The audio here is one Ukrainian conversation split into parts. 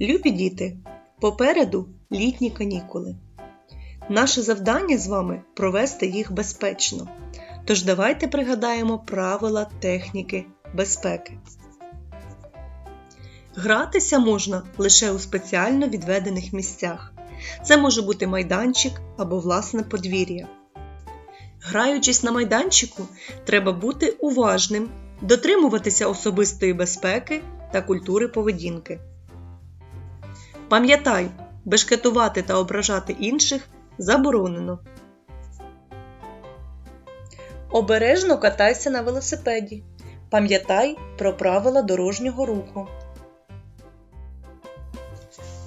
Любі діти, попереду літні канікули. Наше завдання з вами провести їх безпечно. Тож давайте пригадаємо правила техніки безпеки. Гратися можна лише у спеціально відведених місцях. Це може бути майданчик або власне подвір'я. Граючись на майданчику, треба бути уважним, дотримуватися особистої безпеки та культури поведінки. Пам'ятай, бешкетувати та ображати інших заборонено. Обережно катайся на велосипеді. Пам'ятай про правила дорожнього руху.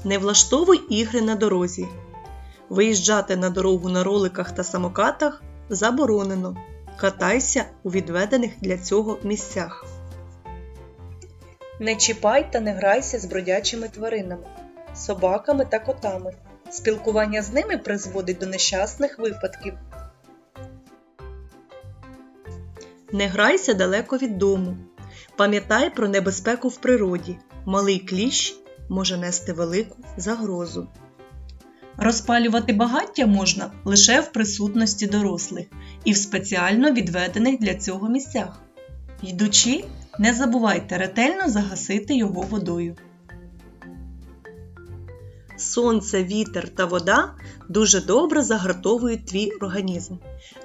Не влаштовуй ігри на дорозі. Виїжджати на дорогу на роликах та самокатах заборонено. Катайся у відведених для цього місцях. Не чіпай та не грайся з бродячими тваринами, собаками та котами. Спілкування з ними призводить до нещасних випадків. Не грайся далеко від дому. Пам'ятай про небезпеку в природі. Малий кліщ може нести велику загрозу. Розпалювати багаття можна лише в присутності дорослих і в спеціально відведених для цього місцях. Йдучи, не забувайте ретельно загасити його водою. Сонце, вітер та вода дуже добре загартовують твій організм.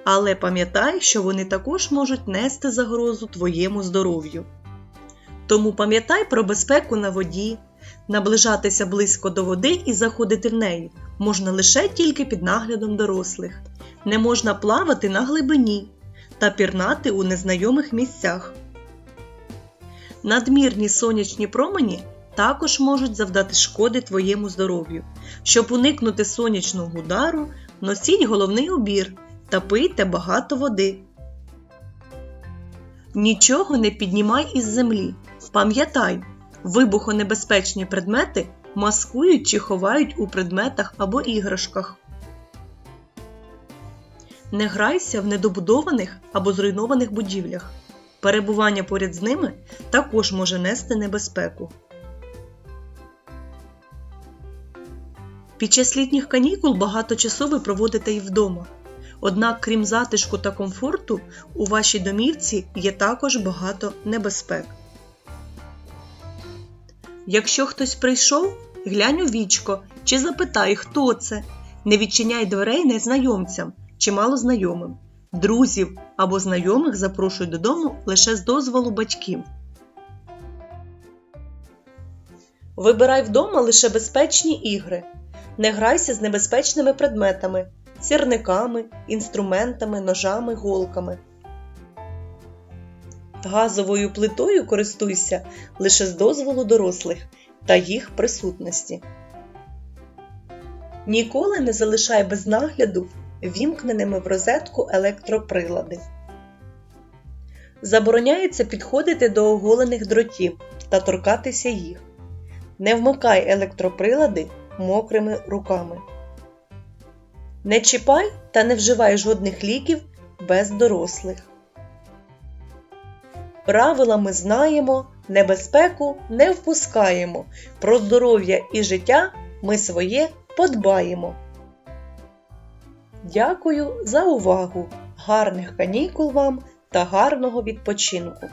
Але пам'ятай, що вони також можуть нести загрозу твоєму здоров'ю. Тому пам'ятай про безпеку на воді, наближатися близько до води і заходити в неї можна лише тільки під наглядом дорослих. Не можна плавати на глибині та пірнати у незнайомих місцях. Надмірні сонячні промені також можуть завдати шкоди твоєму здоров'ю. Щоб уникнути сонячного удару, носіть головний убір та пийте багато води. Нічого не піднімай із землі. Пам'ятай, вибухонебезпечні предмети маскують чи ховають у предметах або іграшках. Не грайся в недобудованих або зруйнованих будівлях. Перебування поряд з ними також може нести небезпеку. Під час літніх канікул багато часу ви проводите і вдома. Однак, крім затишку та комфорту, у вашій домівці є також багато небезпек. Якщо хтось прийшов, глянь у вічко чи запитай, хто це. Не відчиняй дверей незнайомцям чи малознайомим. Друзів або знайомих запрошуй додому лише з дозволу батьків. Вибирай вдома лише безпечні ігри. Не грайся з небезпечними предметами, сірниками, інструментами, ножами, голками. Газовою плитою користуйся лише з дозволу дорослих та їх присутності. Ніколи не залишай без нагляду вімкненими в розетку електроприлади. Забороняється підходити до оголених дротів та торкатися їх. Не вмикай електроприлади мокрими руками. Не чіпай та не вживай жодних ліків без дорослих. Правила ми знаємо, небезпеку не впускаємо. Про здоров'я і життя ми своє подбаємо. Дякую за увагу! Гарних канікул вам та гарного відпочинку!